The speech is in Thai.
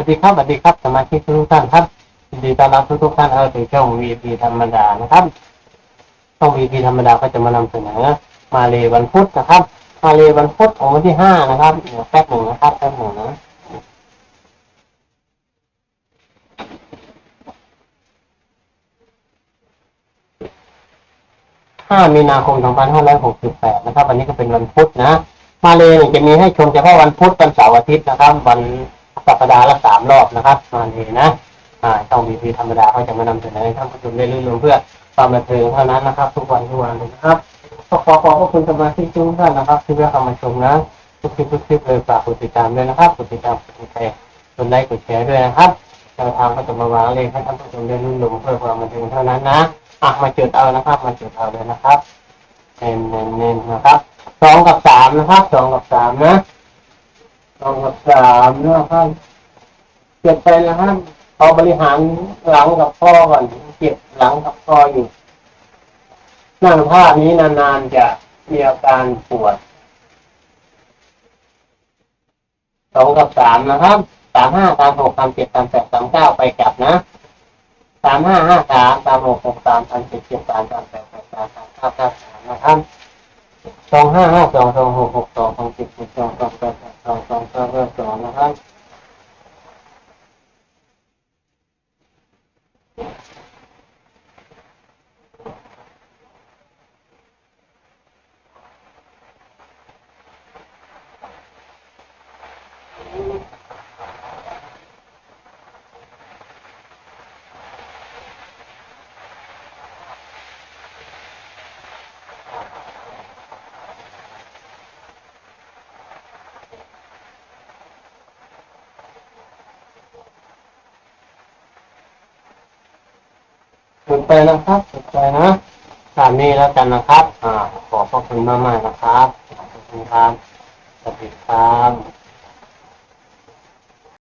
วัสดีครับสวัสดีครับสมาชิกทุกท่านครับยินดีต้อนรับทุกทุกท่านเข้าสู่ช่อง VP ธรรมดานะครับช่อง VP ธรรมดาก็จะมานำเสนอมาเลวันพุธนะครับ มาเลวันพุธของวันที่ห้านะครับเดี๋ยวแป๊บหนึ่งนะครับแป๊บหนึ่งนะห้ามีนาคมสองพันห้าร้อยหกสิบแปดนะครับ วันนี้ก็เป็นวันพุธนะ มาเลเนี่ยจะมีให้ชมเฉพาะวันพุธวันเสาร์อาทิตย์นะครับ วัน สัปดาห์ละสามรอบนะครับมาเลนะอ่าช่องบีพีธรรมดาเขาจะมานำเสนอให้ท่านผู้ชมได้รื่นรมเพื่อความบันเทิงเท่านั้นนะครับ ทุกวันทุกวันนะครับก็ขอขอบพระคุณสมาชิกทุกท่านนะครับ ที่ได้เข้ามาชมนะทุกคลิปทุกคลิปเลยฝากกดติดตามด้วยนะครับกดติดตามกดแชร์กดไลค์กดแชร์ด้วยนะครับแนวทางก็จะมาวางเลยให้ท่านผู้ชมได้รื่นรมเพื่อความบันเทิงเท่านั้นนะอะมาจุดเอานะครับ มาจุดเอาเลยนะครับเน้นเน้นเน้นนะครับสองกับสามนะครับสองกับสามนะ สองกับสามนะครับเก็บไปนะครับพอบริหารหลังกับข้อก่อนเก็บหลังกับข้ออยู่ นั่งท่านี้นานๆจะมีอาการปวดสองกับสามนะครับสามห้าสามหกสามเจ็ดสามแปดสามเก้าไปกลับนะสามห้าห้าสามสามหกหกสามสามเจ็ดเจ็ดสามสามแปดแปดสามสามเก้าเก้าสามนะครับสองห้าห้าสองสองหกหกสองสองเจ็ดเจ็ดสองสองแปด แปดสองสองเก้าเก้าสองนะครับ ไปนะครับสุดไปนะตามนี้แล้วกันนะครับ อ่า ขอบพระคุณมากๆนะครับ ขอบคุณครับสวัสดีครับ